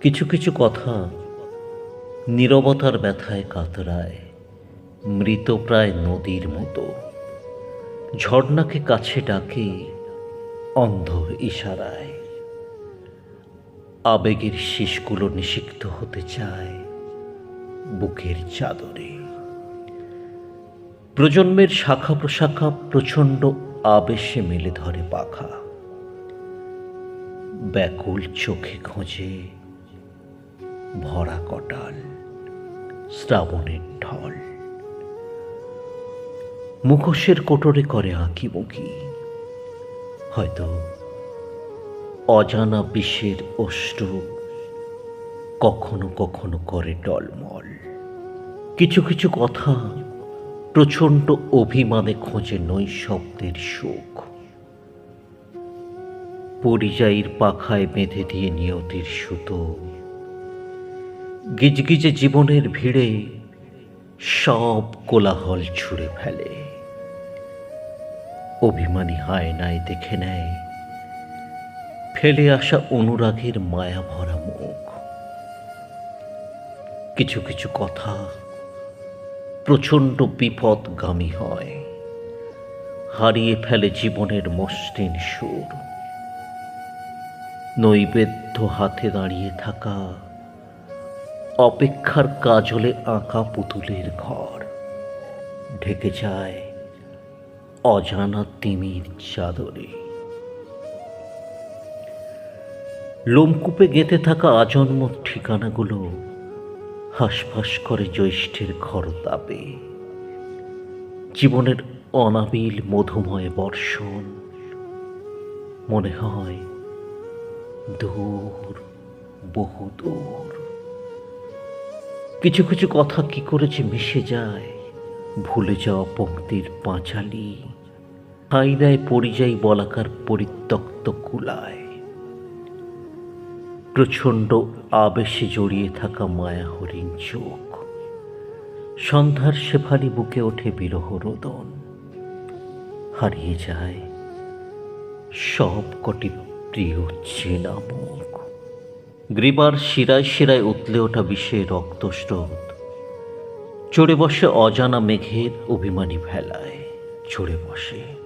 কিছু কিছু কথা নীরবতার ব্যথায় কাতরায় মৃতপ্রায় নদীর মতো। ঝর্ণাকে কাছে ডাকে অন্ধ ইশারায়। আবেগের শীষগুলো নিষিক্ত হতে চায় বুকের চাদরে। প্রজন্মের শাখা প্রশাখা প্রচণ্ড আবেশে মেলে ধরে পাখা। ব্যাকুল চোখে খোঁজে ভরা কটাল, শ্রাবণের ঢল। মুখোশের কোটরে করে আঁকি মুখি হয়তো অজানা বিশ্বের অশ্রু কখনো কখনো করে টলমল। কিছু কিছু কথা প্রচণ্ড অভিমানে খোঁজে নৈশব্দের সুখ পরিযায়ীর পাখায় বেঁধে দিয়ে নিয়তির সুতো গিজগিজে জীবনের ভিড়ে সব কোলাহল ছুঁড়ে ফেলে। অভিমানী হায়নায় দেখে নেয়, ফেলে আসা অনুরাগের মায়া ভরা মুখ। কিছু কিছু কথা প্রচণ্ড বিপদগামী হয়, হারিয়ে ফেলে জীবনের মসৃণ সুর। নৈবেদ্য হাতে দাঁড়িয়ে থাকা অপেক্ষার কাজলে আঁকা পুতুলের ঘর। ঢেকে যায় অজানা তিমির চাদরে। লোমকূপে গেঁথে থাকা আজন্ম ঠিকানাগুলো হাসফাস করে জ্যৈষ্ঠের ঘর তাপে জীবনের অনাবিল মধুময় বর্ষণ মনে হয় দূর বহু দূর কিছু কিছু কথা কি করেছে মিশে যায়? ভুলে যাওয়া পঙ্ক্তির পাঁচালি ঠাই দেয় পরিযায়ী বলাকার পরিত্যক্ত কুলায়। প্রচণ্ড আবেশে জড়িয়ে থাকা মায়া হরিণ চোখ। সন্ধ্যার শেফালি বুকে ওঠে বিরহ রোদন। হারিয়ে যায় সব কটি প্রিয় চেনা মুখ। গ্রীবার শিরায় শিরায় উতলে ওঠা বিষে রক্তস্রোত। চড়ে বসে অজানা মেঘের অভিমানী ভেলায়, চড়ে বসে।